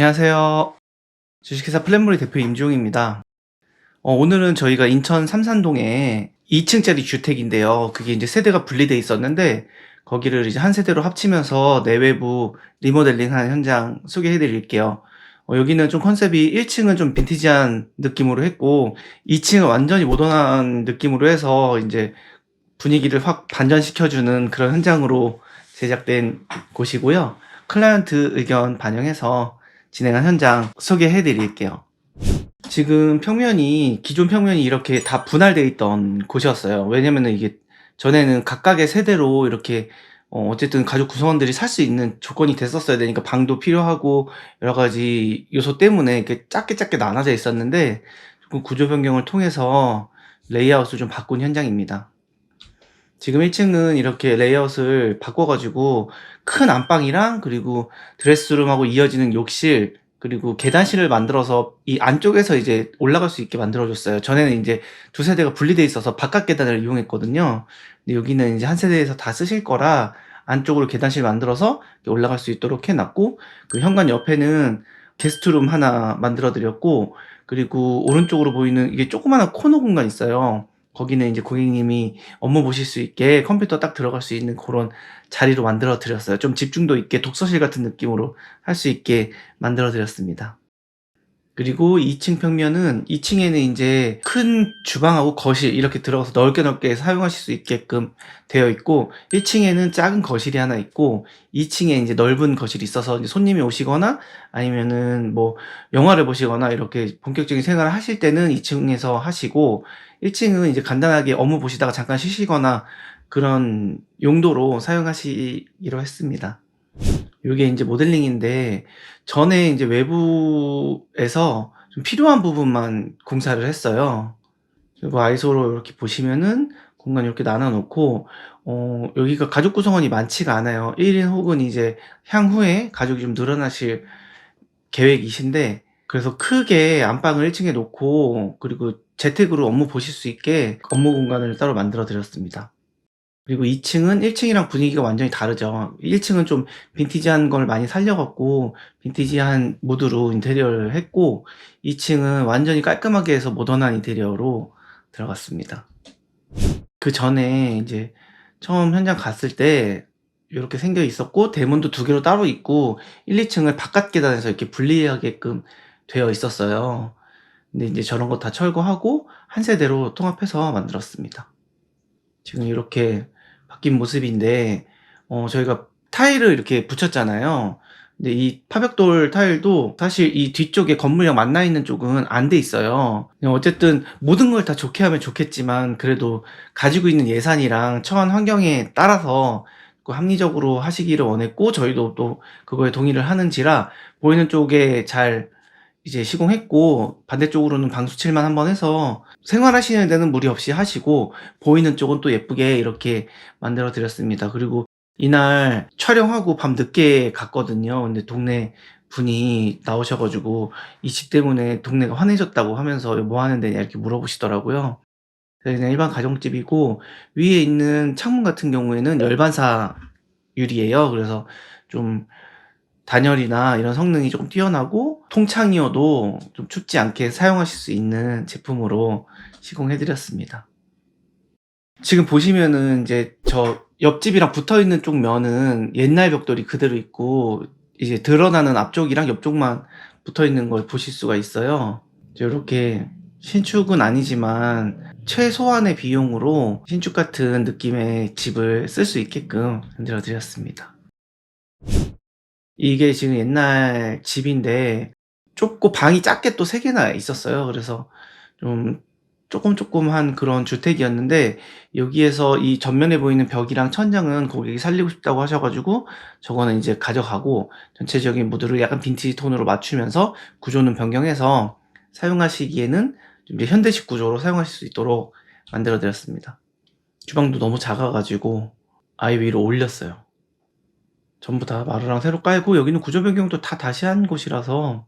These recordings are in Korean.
안녕하세요. 주식회사 플랫몰리 대표 임종입니다. 어, 오늘은 저희가 인천 삼산동에 2층짜리 주택인데요. 그게 이제 세대가 분리돼 있었는데 거기를 이제 한 세대로 합치면서 내외부 리모델링한 현장 소개해 드릴게요. 어, 여기는 좀 컨셉이 1층은 좀 빈티지한 느낌으로 했고 2층은 완전히 모던한 느낌으로 해서 이제 분위기를 확 반전시켜주는 그런 현장으로 제작된 곳이고요. 클라이언트 의견 반영해서 진행한 현장 소개해 드릴게요. 지금 평면이, 기존 평면이 이렇게 다 분할되어 있던 곳이었어요. 왜냐면은 이게 전에는 각각의 세대로 이렇게 어, 어쨌든 가족 구성원들이 살 수 있는 조건이 됐었어야 되니까 방도 필요하고 여러 가지 요소 때문에 이렇게 작게 작게 나눠져 있었는데 조금 구조 변경을 통해서 레이아웃을 좀 바꾼 현장입니다. 지금 1층은 이렇게 레이아웃을 바꿔가지고 큰 안방이랑 그리고 드레스룸하고 이어지는 욕실 그리고 계단실을 만들어서 이 안쪽에서 이제 올라갈 수 있게 만들어줬어요. 전에는 이제 두 세대가 분리돼 있어서 바깥 계단을 이용했거든요. 근데 여기는 이제 한 세대에서 다 쓰실 거라 안쪽으로 계단실 만들어서 올라갈 수 있도록 해놨고 그 현관 옆에는 게스트룸 하나 만들어 드렸고 그리고 오른쪽으로 보이는 이게 조그마한 코너 공간 있어요. 거기는 이제 고객님이 업무 보실 수 있게 컴퓨터 딱 들어갈 수 있는 그런 자리로 만들어 드렸어요. 좀 집중도 있게 독서실 같은 느낌으로 할 수 있게 만들어 드렸습니다. 그리고 2층 평면은 2층에는 이제 큰 주방하고 거실 이렇게 들어가서 넓게 넓게 사용하실 수 있게끔 되어 있고 1층에는 작은 거실이 하나 있고 2층에 이제 넓은 거실이 있어서 손님이 오시거나 아니면은 뭐 영화를 보시거나 이렇게 본격적인 생활을 하실 때는 2층에서 하시고 1층은 이제 간단하게 업무 보시다가 잠깐 쉬시거나 그런 용도로 사용하시기로 했습니다. 요게 이제 모델링인데 전에 이제 외부에서 좀 필요한 부분만 공사를 했어요. 그리고 아이소로 이렇게 보시면은 공간 이렇게 나눠 놓고 어 여기가 가족 구성원이 많지가 않아요. 1 인 혹은 이제 향후에 가족이 좀 늘어나실 계획이신데 그래서 크게 안방을 1 층에 놓고 그리고 재택으로 업무 보실 수 있게 업무 공간을 따로 만들어 드렸습니다. 그리고 2층은 1층이랑 분위기가 완전히 다르죠. 1층은 좀 빈티지한 걸 많이 살려갖고 빈티지한 무드로 인테리어를 했고 2층은 완전히 깔끔하게 해서 모던한 인테리어로 들어갔습니다. 그 전에 이제 처음 현장 갔을 때 이렇게 생겨 있었고 대문도 두 개로 따로 있고 1, 2층을 바깥 계단에서 이렇게 분리하게끔 되어 있었어요. 근데 이제 저런 거 다 철거하고 한 세대로 통합해서 만들었습니다. 지금 이렇게 바뀐 모습인데 어 저희가 타일을 이렇게 붙였잖아요. 근데 이 파벽돌 타일도 사실 이 뒤쪽에 건물이랑 만나 있는 쪽은 안 돼 있어요. 어쨌든 모든 걸 다 좋게 하면 좋겠지만 그래도 가지고 있는 예산이랑 처한 환경에 따라서 그 합리적으로 하시기를 원했고 저희도 또 그거에 동의를 하는지라 보이는 쪽에 잘 이제 시공했고 반대쪽으로는 방수칠만 한번 해서 생활하시는 데는 무리 없이 하시고 보이는 쪽은 또 예쁘게 이렇게 만들어 드렸습니다. 그리고 이날 촬영하고 밤 늦게 갔거든요. 근데 동네 분이 나오셔가지고 이 집 때문에 동네가 환해졌다고 하면서 뭐 하는 데냐 이렇게 물어보시더라고요. 그래서 그냥 일반 가정집이고 위에 있는 창문 같은 경우에는 열반사 유리예요. 그래서 좀 단열이나 이런 성능이 조금 뛰어나고 통창이어도 좀 춥지 않게 사용하실 수 있는 제품으로 시공해 드렸습니다. 지금 보시면은 이제 저 옆집이랑 붙어 있는 쪽 면은 옛날 벽돌이 그대로 있고 이제 드러나는 앞쪽이랑 옆쪽만 붙어 있는 걸 보실 수가 있어요. 이렇게 신축은 아니지만 최소한의 비용으로 신축 같은 느낌의 집을 쓸 수 있게끔 만들어 드렸습니다. 이게 지금 옛날 집인데 좁고 방이 작게 또 3 개나 있었어요. 그래서 좀 조금 조금한 그런 주택이었는데 여기에서 이 전면에 보이는 벽이랑 천장은 고객이 살리고 싶다고 하셔 가지고 저거는 이제 가져가고 전체적인 무드를 약간 빈티지 톤으로 맞추면서 구조는 변경해서 사용하시기에는 좀 이제 현대식 구조로 사용하실 수 있도록 만들어 드렸습니다. 주방도 너무 작아 가지고 아예 위로 올렸어요. 전부 다 마루랑 새로 깔고 여기는 구조 변경도 다 다시 한 곳이라서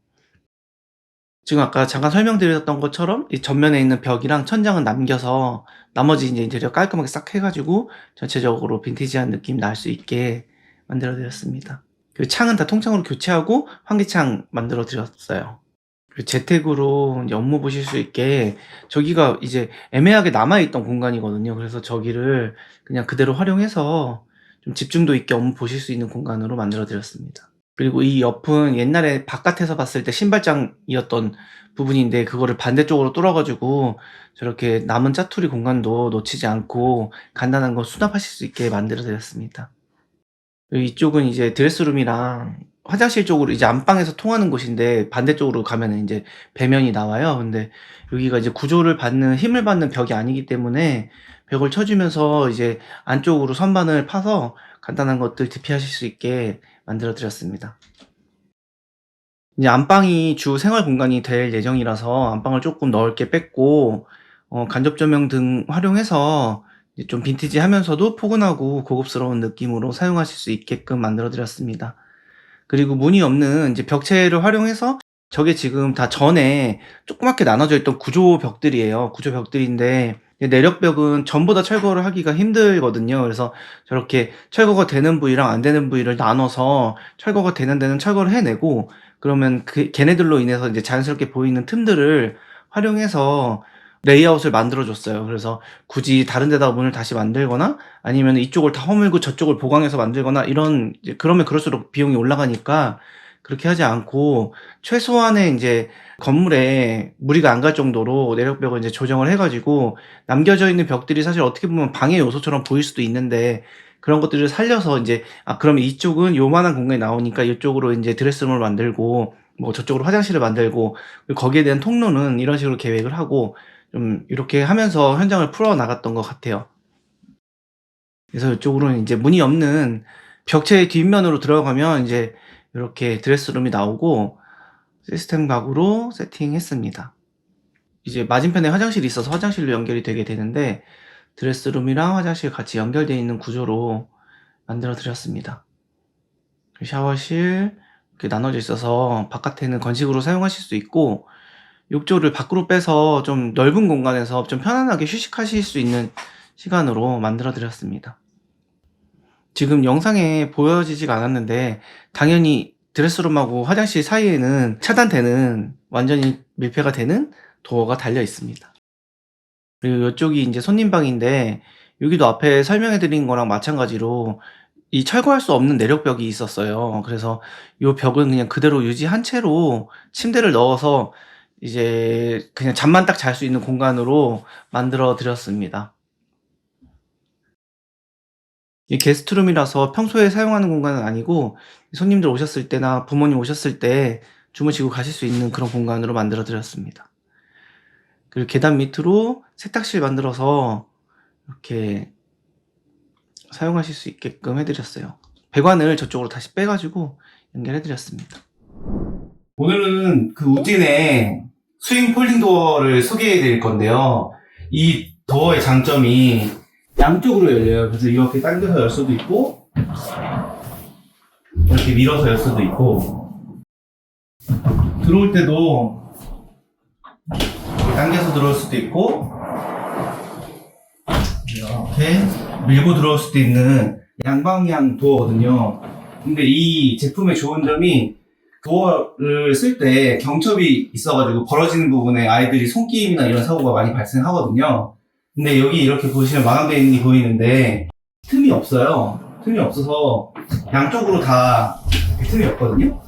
지금 아까 잠깐 설명드렸던 것처럼 이 전면에 있는 벽이랑 천장은 남겨서 나머지 이제 인테리어 깔끔하게 싹 해가지고 전체적으로 빈티지한 느낌 날 수 있게 만들어 드렸습니다. 그 창은 다 통창으로 교체하고 환기창 만들어 드렸어요. 그 재택으로 업무 보실 수 있게 저기가 이제 애매하게 남아있던 공간이거든요. 그래서 저기를 그냥 그대로 활용해서 좀 집중도 있게 업무 보실 수 있는 공간으로 만들어 드렸습니다. 그리고 이 옆은 옛날에 바깥에서 봤을 때 신발장이었던 부분인데 그거를 반대쪽으로 뚫어가지고 저렇게 남은 짜투리 공간도 놓치지 않고 간단한 거 수납하실 수 있게 만들어 드렸습니다. 이쪽은 이제 드레스룸이랑 화장실 쪽으로 이제 안방에서 통하는 곳인데 반대쪽으로 가면은 이제 배면이 나와요. 근데 여기가 이제 구조를 받는 힘을 받는 벽이 아니기 때문에 벽을 쳐주면서 이제 안쪽으로 선반을 파서 간단한 것들 대피하실 수 있게 만들어 드렸습니다. 이제 안방이 주 생활 공간이 될 예정이라서 안방을 조금 넓게 뺐고 어, 간접 조명 등 활용해서 좀 빈티지 하면서도 포근하고 고급스러운 느낌으로 사용하실 수 있게끔 만들어 드렸습니다. 그리고 문이 없는 이제 벽체를 활용해서 저게 지금 다 전에 조그맣게 나눠져 있던 구조 벽들이에요. 구조 벽들인데 내력벽은 전부 다 철거를 하기가 힘들거든요. 그래서 저렇게 철거가 되는 부위랑 안 되는 부위를 나눠서 철거가 되는 데는 철거를 해내고 그러면 그 걔네들로 인해서 이제 자연스럽게 보이는 틈들을 활용해서 레이아웃을 만들어 줬어요. 그래서 굳이 다른 데다 문을 다시 만들거나 아니면 이쪽을 다 허물고 저쪽을 보강해서 만들거나 이런 그러면 그럴수록 비용이 올라가니까 그렇게 하지 않고 최소한의 이제 건물에 무리가 안 갈 정도로 내력벽을 이제 조정을 해가지고 남겨져 있는 벽들이 사실 어떻게 보면 방해 요소처럼 보일 수도 있는데 그런 것들을 살려서 이제 아 그러면 이쪽은 요만한 공간이 나오니까 이쪽으로 이제 드레스룸을 만들고 뭐 저쪽으로 화장실을 만들고 거기에 대한 통로는 이런 식으로 계획을 하고 좀 이렇게 하면서 현장을 풀어 나갔던 것 같아요. 그래서 이쪽으로는 이제 문이 없는 벽체 뒷면으로 들어가면 이제 이렇게 드레스룸이 나오고 시스템 가구로 세팅했습니다. 이제 맞은편에 화장실이 있어서 화장실로 연결이 되게 되는데 드레스룸이랑 화장실 같이 연결되어 있는 구조로 만들어 드렸습니다. 그 샤워실 이렇게 나눠져 있어서 바깥에는 건식으로 사용하실 수 있고 욕조를 밖으로 빼서 좀 넓은 공간에서 좀 편안하게 휴식하실 수 있는 시간으로 만들어 드렸습니다. 지금 영상에 보여지지가 않았는데 당연히 드레스룸하고 화장실 사이에는 차단되는 완전히 밀폐가 되는 도어가 달려 있습니다. 그리고 이쪽이 이제 손님방인데 여기도 앞에 설명해 드린 거랑 마찬가지로 이 철거할 수 없는 내력벽이 있었어요. 그래서 이 벽은 그냥 그대로 유지한 채로 침대를 넣어서 이제 그냥 잠만 딱 잘 수 있는 공간으로 만들어 드렸습니다. 이 게스트룸이라서 평소에 사용하는 공간은 아니고 손님들 오셨을 때나 부모님 오셨을 때 주무시고 가실 수 있는 그런 공간으로 만들어 드렸습니다. 그리고 계단 밑으로 세탁실 만들어서 이렇게 사용하실 수 있게끔 해드렸어요. 배관을 저쪽으로 다시 빼가지고 연결해드렸습니다. 오늘은 그 우진의 스윙 폴딩 도어를 소개해 드릴 건데요. 이 도어의 장점이 양쪽으로 열려요. 그래서 이렇게 당겨서 열 수도 있고, 이렇게 밀어서 열 수도 있고, 들어올 때도 당겨서 들어올 수도 있고, 이렇게 밀고 들어올 수도 있는 양방향 도어거든요. 근데 이 제품의 좋은 점이 도어를 쓸 때 경첩이 있어가지고 벌어지는 부분에 아이들이 손길이나 이런 사고가 많이 발생하거든요. 근데 여기 이렇게 보시면 게 보이는데 틈이 없어요. 틈이 없어서 양쪽으로 다 틈이 없거든요.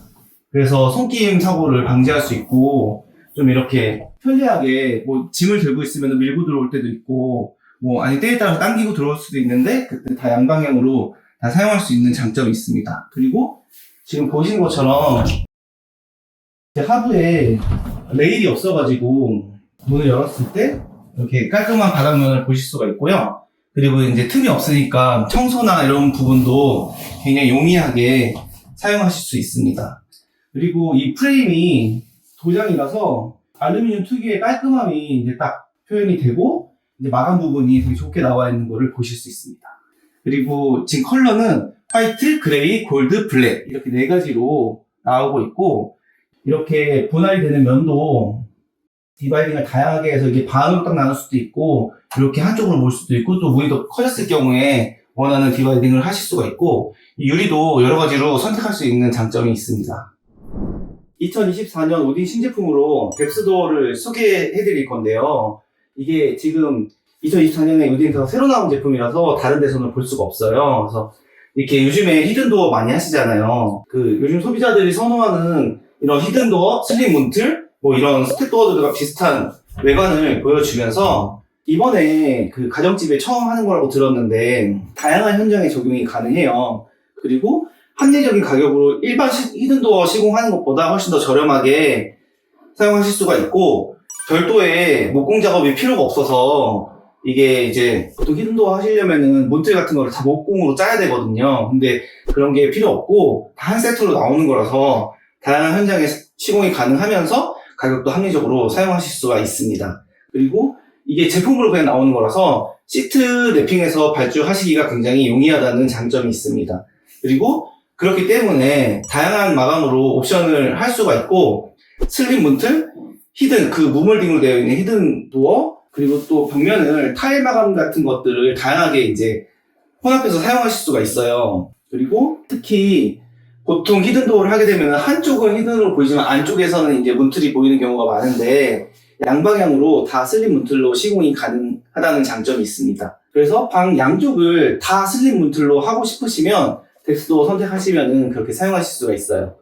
그래서 손끼임 사고를 방지할 수 있고 좀 이렇게 편리하게 뭐 짐을 들고 있으면 밀고 들어올 때도 있고 뭐 아니 때에 따라서 당기고 들어올 수도 있는데 그때 다 양방향으로 다 사용할 수 있는 장점이 있습니다. 그리고 지금 보시는 것처럼 하부에 레일이 없어가지고 문을 열었을 때 이렇게 깔끔한 바닥면을 보실 수가 있고요. 그리고 이제 틈이 없으니까 청소나 이런 부분도 굉장히 용이하게 사용하실 수 있습니다. 그리고 이 프레임이 도장이라서 알루미늄 특유의 깔끔함이 이제 딱 표현이 되고 이제 마감 부분이 되게 좋게 나와 있는 거를 보실 수 있습니다. 그리고 지금 컬러는 화이트, 그레이, 골드, 블랙 이렇게 네 가지로 나오고 있고 이렇게 분할이 되는 면도 디바이딩을 다양하게 해서 이게 반으로 딱 나눌 수도 있고 이렇게 한쪽으로 몰 수도 있고 또더 커졌을 경우에 원하는 디바이딩을 하실 수가 있고 이 유리도 여러 가지로 선택할 수 있는 장점이 있습니다. 2024년 오딘 신제품으로 뎁스도어를 소개해 드릴 건데요. 이게 지금 2024년에 오딘에서 새로 나온 제품이라서 다른 데서는 볼 수가 없어요. 그래서 이렇게 요즘에 히든도어 많이 하시잖아요. 그 요즘 소비자들이 선호하는 이런 히든도어, 슬림 문틀, 뭐 이런 스텝도어들과 비슷한 외관을 보여주면서 이번에 그 가정집에 처음 하는 거라고 들었는데 다양한 현장에 적용이 가능해요. 그리고 합리적인 가격으로 일반 시- 히든도어 시공하는 것보다 훨씬 더 저렴하게 사용하실 수가 있고 별도의 목공 작업이 필요가 없어서 이게 이제 보통 히든도어 하시려면은 몬틀 같은 거를 다 목공으로 짜야 되거든요. 근데 그런 게 필요 없고 다 한 세트로 나오는 거라서 다양한 현장에 시공이 가능하면서 가격도 합리적으로 사용하실 수가 있습니다. 그리고 이게 제품으로 그냥 나오는 거라서 시트 랩핑에서 발주하시기가 굉장히 용이하다는 장점이 있습니다. 그리고 그렇기 때문에 다양한 마감으로 옵션을 할 수가 있고 슬림 문틀, 히든 그 무몰딩으로 되어 있는 히든 도어 그리고 또 벽면을 타일 마감 같은 것들을 다양하게 이제 혼합해서 사용하실 수가 있어요. 그리고 특히 보통 히든 도어를 하게 되면 한쪽은 히든으로 보이지만 안쪽에서는 이제 문틀이 보이는 경우가 많은데 양방향으로 다 슬림 문틀로 시공이 가능하다는 장점이 있습니다. 그래서 방 양쪽을 다 슬림 문틀로 하고 싶으시면 덱스도 선택하시면은 그렇게 사용하실 수가 있어요.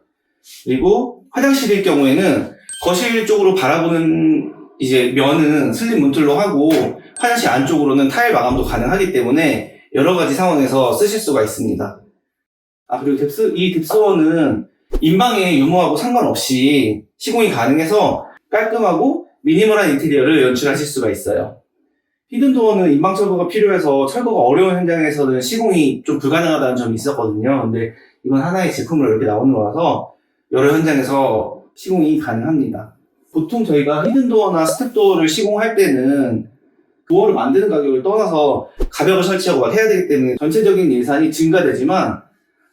그리고 화장실일 경우에는 거실 쪽으로 바라보는 이제 면은 슬림 문틀로 하고 화장실 안쪽으로는 타일 마감도 가능하기 때문에 여러 가지 상황에서 쓰실 수가 있습니다. 아 그리고 뎁스 이 뎁스원은 인방의 유무하고 상관없이 시공이 가능해서 깔끔하고 미니멀한 인테리어를 연출하실 수가 있어요. 히든도어는 인방 철거가 필요해서 철거가 어려운 현장에서는 시공이 좀 불가능하다는 점이 있었거든요. 근데 이건 하나의 제품으로 이렇게 나오는 거라서 여러 현장에서 시공이 가능합니다. 보통 저희가 히든도어나 스텝도어를 시공할 때는 도어를 만드는 가격을 떠나서 가벽을 설치하고 막 해야 되기 때문에 전체적인 예산이 증가되지만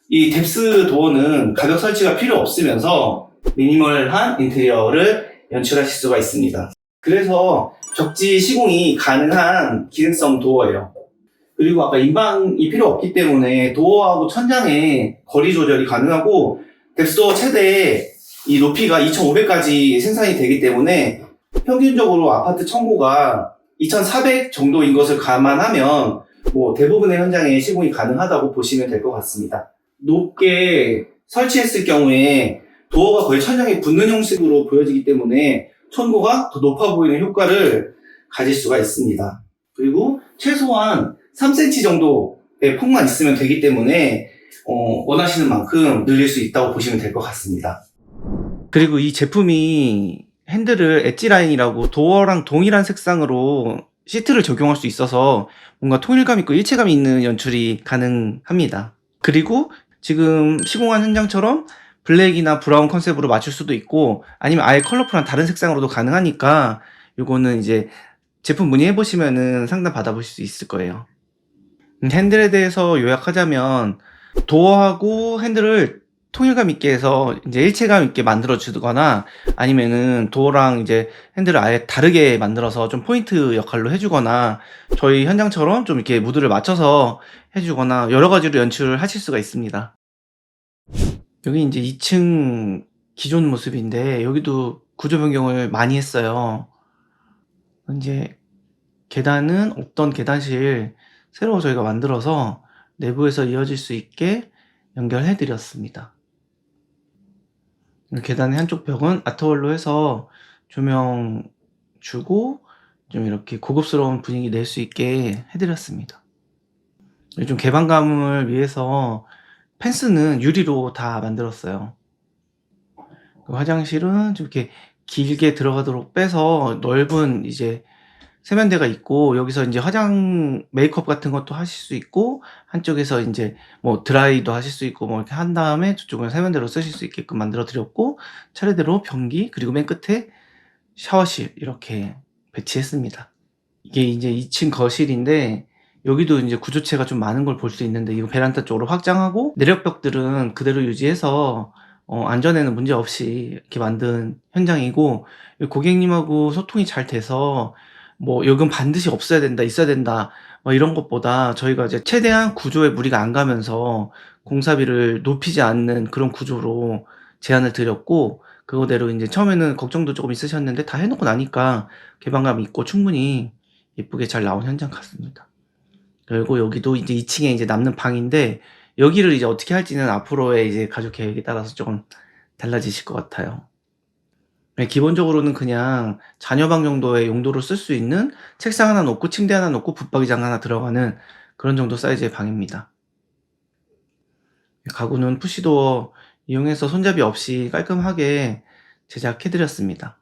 이 뎁스 도어는 가벽 설치가 필요 없으면서 미니멀한 인테리어를 연출하실 수가 있습니다. 그래서 벽지 시공이 가능한 기능성 도어예요. 그리고 아까 인방이 필요 없기 때문에 도어하고 천장의 거리 조절이 가능하고 뎁스도어 최대 이 높이가 2,500까지 생산이 되기 때문에 평균적으로 아파트 청고가 2,400 정도인 것을 감안하면 뭐 대부분의 현장에 시공이 가능하다고 보시면 될 것 같습니다. 높게 설치했을 경우에 도어가 거의 천장에 붙는 형식으로 보여지기 때문에 천고가 더 높아 보이는 효과를 가질 수가 있습니다. 그리고 최소한 3cm 정도의 폭만 있으면 되기 때문에 어, 원하시는 만큼 늘릴 수 있다고 보시면 될 것 같습니다. 그리고 이 제품이 핸들을 엣지 라인이라고 도어랑 동일한 색상으로 시트를 적용할 수 있어서 뭔가 통일감 있고 일체감이 있는 연출이 가능합니다. 그리고 지금 시공한 현장처럼 블랙이나 브라운 컨셉으로 맞출 수도 있고 아니면 아예 컬러풀한 다른 색상으로도 가능하니까 이거는 이제 제품 문의해 보시면은 상담 받아보실 수 있을 거예요. 음, 핸들에 대해서 요약하자면 도어하고 핸들을 통일감 있게 해서 이제 일체감 있게 만들어 주거나 아니면은 도어랑 이제 핸들을 아예 다르게 만들어서 좀 포인트 역할로 해주거나 저희 현장처럼 좀 이렇게 무드를 맞춰서 해주거나 여러 가지로 연출을 하실 수가 있습니다. 여기 이제 2층 기존 모습인데 여기도 구조 변경을 많이 했어요. 이제 계단은 없던 계단실 새로 저희가 만들어서 내부에서 이어질 수 있게 연결해 드렸습니다. 계단의 한쪽 벽은 아트월로 해서 조명 주고 좀 이렇게 고급스러운 분위기 낼 수 있게 해드렸습니다. 좀 개방감을 위해서 펜스는 유리로 다 만들었어요. 그 화장실은 좀 이렇게 길게 들어가도록 빼서 넓은 이제 세면대가 있고 여기서 이제 화장 메이크업 같은 것도 하실 수 있고 한쪽에서 이제 뭐 드라이도 하실 수 있고 뭐 이렇게 한 다음에 저쪽은 세면대로 쓰실 수 있게끔 만들어 드렸고 차례대로 변기 그리고 맨 끝에 샤워실 이렇게 배치했습니다. 이게 이제 2층 거실인데 여기도 이제 구조체가 좀 많은 걸 볼 수 있는데 이거 베란다 쪽으로 확장하고 내력벽들은 그대로 유지해서 어, 안전에는 문제 없이 이렇게 만든 현장이고 고객님하고 소통이 잘 돼서 뭐 여긴 반드시 없어야 된다, 있어야 된다, 뭐 이런 것보다 저희가 이제 최대한 구조에 무리가 안 가면서 공사비를 높이지 않는 그런 구조로 제안을 드렸고, 그거대로 이제 처음에는 걱정도 조금 있으셨는데 다 해놓고 나니까 개방감 있고 충분히 예쁘게 잘 나온 현장 같습니다. 그리고 여기도 이제 2층에 이제 남는 방인데 여기를 이제 어떻게 할지는 앞으로의 이제 가족 계획에 따라서 조금 달라지실 것 같아요. 네, 기본적으로는 그냥 자녀 방 정도의 용도로 쓸 수 있는 책상 하나 놓고 침대 하나 놓고 붙박이장 하나 들어가는 그런 정도 사이즈의 방입니다. 가구는 푸시도어 이용해서 손잡이 없이 깔끔하게 제작해 드렸습니다.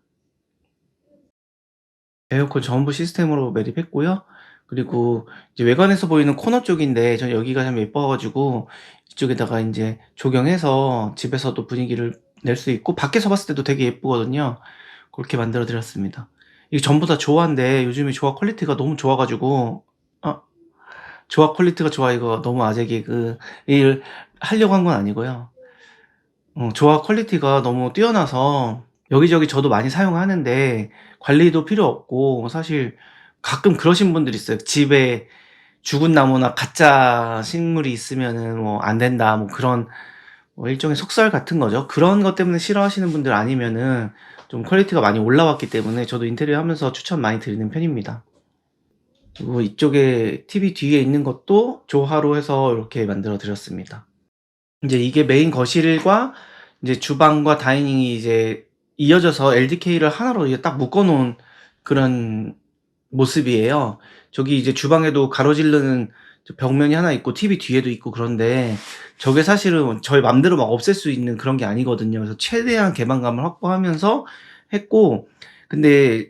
에어컨 전부 시스템으로 매립했고요. 그리고 이제 외관에서 보이는 코너 쪽인데 전 여기가 참 예뻐 가지고 이쪽에다가 인제 조경해서 집에서도 분위기를 낼 수 있고 밖에서 봤을 때도 되게 예쁘거든요. 그렇게 만들어 드렸습니다. 이게 전부 다 조화인데 요즘에 조화 퀄리티가 너무 좋아 가지고 아 조화 퀄리티가 좋아 이거 너무 아재 개그 일 하려고 한 건 아니고요. 어 조화 퀄리티가 너무 뛰어나서 여기저기 저도 많이 사용하는데 관리도 필요 없고 사실 가끔 그러신 분들이 있어요. 집에 죽은 나무나 가짜 식물이 있으면은 뭐 안 된다 뭐 그런 뭐 일종의 속설 같은 거죠. 그런 것 때문에 싫어하시는 분들 아니면은 좀 퀄리티가 많이 올라왔기 때문에 저도 인테리어 하면서 추천 많이 드리는 편입니다. 그리고 이쪽에 TV 뒤에 있는 것도 조화로 해서 이렇게 만들어 드렸습니다. 인제 이게 메인 거실과 이제 주방과 다이닝이 이제 이어져서 LDK를 하나로 이게 딱 묶어 놓은 그런 모습이에요. 저기 이제 주방에도 가로지르는 저 벽면이 하나 있고 TV 뒤에도 있고 그런데 저게 사실은 저희 맘대로 막 없앨 수 있는 그런 게 아니거든요. 그래서 최대한 개방감을 확보하면서 했고 근데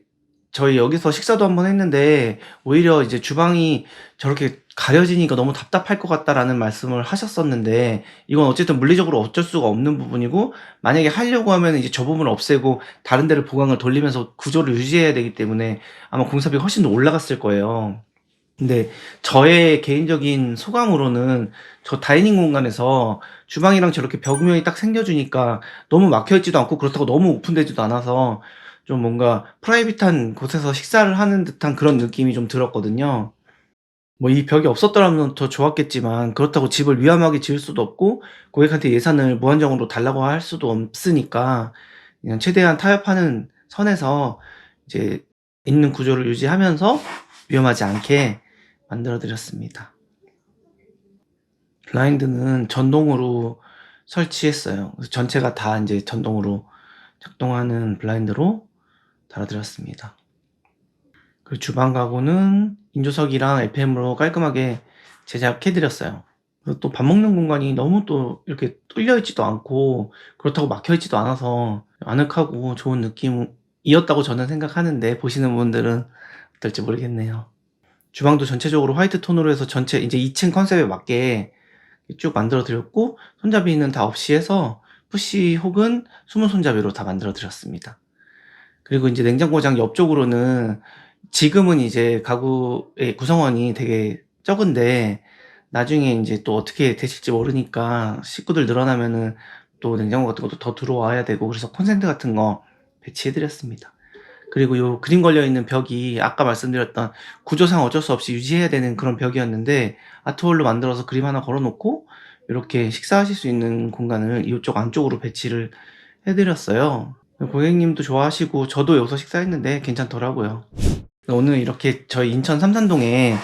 저희 여기서 식사도 한번 했는데 오히려 이제 주방이 저렇게 가려지니까 "너무 답답할 것 같다."라는 말씀을 하셨었는데 이건 어쨌든 물리적으로 어쩔 수가 없는 부분이고 만약에 하려고 하면은 이제 저 부분을 없애고 다른 데를 보강을 돌리면서 구조를 유지해야 되기 때문에 아마 공사비가 훨씬 더 올라갔을 거예요. 근데 저의 개인적인 소감으로는 저 다이닝 공간에서 주방이랑 저렇게 벽면이 딱 생겨 주니까 너무 막혀 있지도 않고 그렇다고 너무 오픈되지도 않아서 좀 뭔가 프라이빗한 곳에서 식사를 하는 듯한 그런 느낌이 좀 들었거든요. 뭐 이 벽이 없었더라면 더 좋았겠지만 그렇다고 집을 위험하게 지을 수도 없고 고객한테 예산을 무한정으로 달라고 할 수도 없으니까 그냥 최대한 타협하는 선에서 이제 있는 구조를 유지하면서 위험하지 않게 만들어 드렸습니다. 블라인드는 전동으로 설치했어요. 전체가 다 인제 전동으로 작동하는 블라인드로 달아 드렸습니다. 그리고 주방 가구는 인조석이랑 FM으로 깔끔하게 제작해 드렸어요. 그리고 또밥 먹는 공간이 너무 또 이렇게 뚫려 있지도 않고 그렇다고 막혀 있지도 않아서 아늑하고 좋은 느낌이었다고 저는 생각하는데 보시는 분들은 어떨지 모르겠네요. 주방도 전체적으로 화이트 톤으로 해서 전체 인제 2층 컨셉에 맞게 쭉 만들어 드렸고 손잡이는 다 없이 해서 푸시 혹은 숨은 손잡이로 다 만들어 드렸습니다. 그리고 인제 냉장고장 옆쪽으로는 지금은 이제 가구의 구성원이 되게 적은데 나중에 인제 또 어떻게 되실지 모르니까 식구들 늘어나면은 또 냉장고 같은 것도 더 들어와야 되고 그래서 콘센트 같은 거 배치해 드렸습니다. 그리고 요 그림 걸려 있는 벽이 아까 말씀드렸던 구조상 어쩔 수 없이 유지해야 되는 그런 벽이었는데 아트홀로 만들어서 그림 하나 걸어 놓고 요렇게 식사하실 수 있는 공간을 요쪽 안쪽으로 배치를 해 드렸어요. 고객님도 좋아하시고 저도 여기서 식사했는데 괜찮더라고요. 오늘 이렇게 저희 인천 삼산동에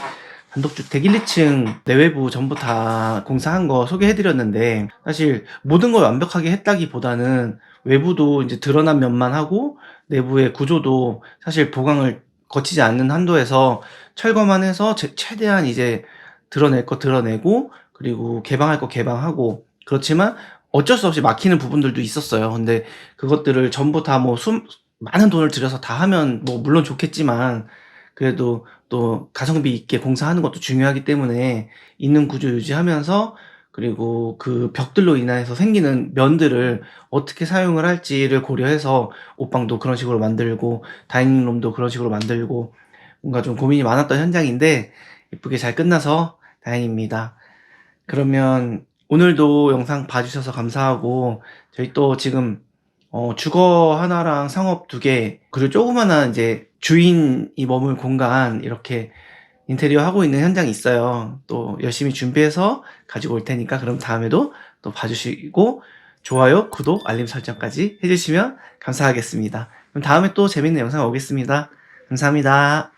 단독주택 1, 2층 내외부 전부 다 공사한 거 소개해 드렸는데 사실 모든 걸 완벽하게 했다기보다는 외부도 인제 드러난 면만 하고 내부의 구조도 사실 보강을 거치지 않는 한도에서 철거만 해서 제 최대한 이제 드러낼 거 드러내고 그리고 개방할 거 개방하고 그렇지만 어쩔 수 없이 막히는 부분들도 있었어요. 근데 그것들을 전부 다뭐숨 많은 돈을 들여서 다 하면 뭐 물론 좋겠지만 그래도 또 가성비 있게 공사하는 것도 중요하기 때문에 있는 구조 유지하면서 그리고 그 벽들로 인해서 생기는 면들을 어떻게 사용을 할지를 고려해서 옷방도 그런 식으로 만들고 다이닝룸도 그런 식으로 만들고 뭔가 좀 고민이 많았던 현장인데 예쁘게 잘 끝나서 다행입니다. 그러면 오늘도 영상 봐주셔서 감사하고 저희 또 지금 어 주거 하나랑 상업 두 개 그리고 조그마한 이제 주인이 머물 공간 이렇게 인테리어 하고 있는 현장이 있어요. 또 열심히 준비해서 가지고 올 테니까 그럼 다음에도 또 봐주시고 좋아요, 구독, 알림 설정까지 해주시면 감사하겠습니다. 그럼 다음에 또 재밌는 영상 오겠습니다. 감사합니다.